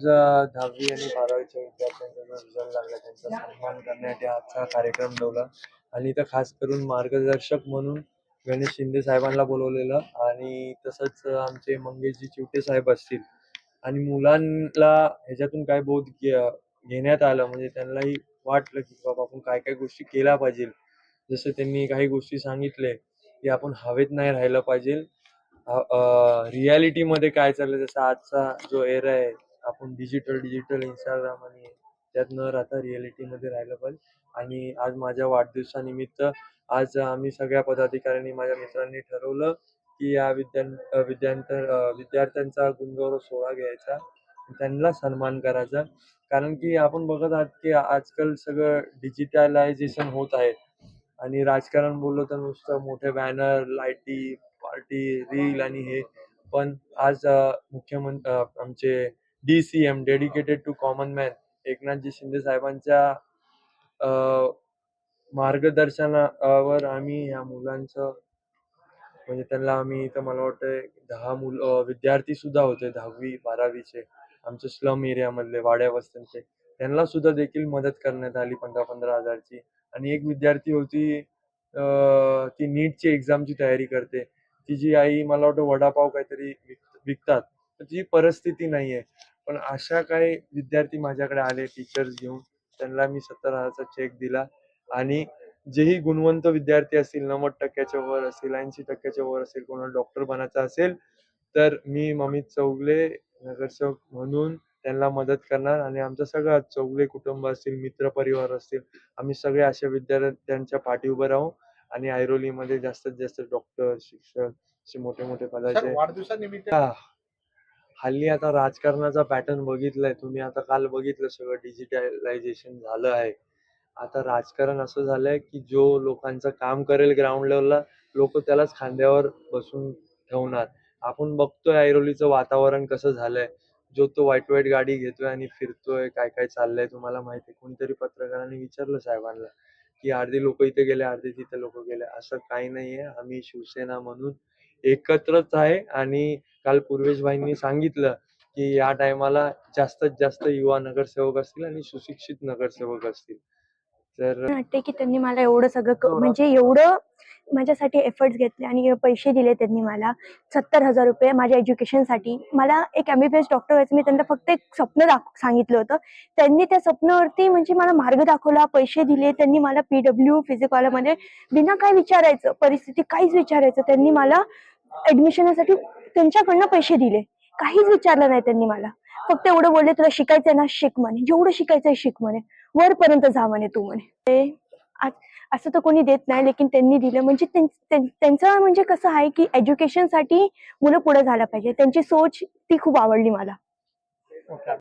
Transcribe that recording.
आज दहावी आणि बारावीच्या विद्यार्थ्यांचा जो रिझल्ट लागला त्यांचा सन्मान करण्यासाठी आजचा कार्यक्रम ठेवला. आणि इथं खास करून मार्गदर्शक म्हणून गणेश शिंदे साहेबांना बोलवलेलं आणि तसंच आमचे मंगेशजी चिवटे साहेब असतील. आणि मुलांना ह्याच्यातून काय बोध घेण्यात आलं म्हणजे त्यांनाही वाटलं की बाबा आपण काय काय गोष्टी केल्या पाहिजे. जसं त्यांनी काही गोष्टी सांगितले की आपण हवेत नाही राहिलं पाहिजे. रियालिटी मध्ये काय चाललंय जसं आजचा जो एरा आहे आपण डिजिटल डिजिटल इंस्टाग्राम आणि त्यात न राहता रिॲलिटीमध्ये राहिलं पाहिजे आणि आज माझ्या वाढदिवसानिमित्त आज आम्ही सगळ्या पदाधिकाऱ्यांनी माझ्या मित्रांनी ठरवलं की या विद्यां अ, विद्यार्थ्यांचा गुणगौरव सोहळा घ्यायचा. त्यांना सन्मान करायचा. कारण की आपण बघत आहात की आजकाल सगळं डिजिटलायझेशन होत आहे. आणि राजकारण बोललं तर नुसतं मोठे बॅनर लाईटी पार्टी रील आणि हे. पण आज मुख्यमंत्री आमचे D C M dedicated to common man Eknath ji Shinde साहेबांच्या मार्गदर्शनावर आम्ही या मुलांचं म्हणजे त्यांना आम्ही इथं मला वाटतं दहा मुल विद्यार्थी सुद्धा होते दहावी बारावीचे. आमचे स्लम एरियामधले वाड्या वस्त्यांचे त्यांना सुद्धा देखील मदत करण्यात आली पंधरा पंधरा हजारची. आणि एक विद्यार्थी होती ती नीटची एक्झामची तयारी करते. तिची आई मला वाटतं वडापाव काहीतरी विक- विकतात. तर तिची परिस्थिती नाहीये. पण अशा काही विद्यार्थी माझ्याकडे आले टीचर्स घेऊन. त्यांना मी सत्तर हजारचा चेक दिला. आणि जेही गुणवंत विद्यार्थी असतील नव्वद टक्क्याच्या वर असतील ऐंशी टक्क्याच्या वर असेल कोणाला डॉक्टर बनायचं असेल तर मी ममित चौगले नगरसेवक म्हणून त्यांना मदत करणार. आणि आमचं सगळं चौगले कुटुंब असतील मित्र परिवार असतील आम्ही सगळे अशा विद्यार्थ्यांच्या पाठी उभं राहू. आणि ऐरोलीमध्ये जास्तीत जास्त डॉक्टर शिक्षक असे मोठे मोठे पदाचे वाढदिवसानिमित्त. हल्ली आता राजकारणाचा पॅटर्न बघितलाय. तुम्ही आता काल बघितलं सगळं डिजिटलायझेशन झालं आहे. आता राजकारण असं झालंय की जो लोकांचं काम करेल ग्राउंड लेवलला लोक त्यालाच खांद्यावर बसून ठेवणार. आपण बघतोय ऐरोलीचं वातावरण कसं झालंय. जो तो वाईट वाईट गाडी घेतोय आणि फिरतोय काय काय चाललंय तुम्हाला माहिती कोणतरी पत्रकारांनी विचारलं साहेबांना की अर्धी लोक इथे गेले अर्धे तिथे लोक गेले. असं काही नाहीये. आम्ही शिवसेना म्हणून एकत्रच आहे. आणि काल पूर्वेशभाईंनी सांगितलं की या टायमाला जास्तीत जास्त युवा नगरसेवक असतील आणि सुशिक्षित नगरसेवक असतील. तर वाटते की त्यांनी मला एवढं सगळं क- हो. म्हणजे एवढं माझ्यासाठी एफर्ट्स घेतले आणि पैसे दिले त्यांनी मला. सत्तर हजार रुपये माझ्या एज्युकेशनसाठी मला एक M B B S doctor व्हायचं मी त्यांना फक्त एक स्वप्न दाख सांगितलं होतं. त्यांनी त्या स्वप्नावरती म्हणजे मला मार्ग दाखवला पैसे दिले. त्यांनी मला पी डब्ल्यू फिजिकवालामध्ये बिना काय विचारायचं परिस्थिती काहीच विचारायचं. त्यांनी मला ऍडमिशनसाठी त्यांच्याकडनं पैसे दिले. काहीच विचारलं नाही त्यांनी मला. फक्त एवढं बोलले तुला शिकायचंय ना शिक म्हणे. जेवढं शिकायचंय शिक म्हणे. वरपर्यंत जा म्हणे तू म्हणे. ते असं तर कोणी देत नाही लेकिन त्यांनी दिलं. म्हणजे त्यांचं म्हणजे कसं आहे की एज्युकेशनसाठी मुलं पुढे झालं पाहिजे. त्यांची सोच ती खूप आवडली मला.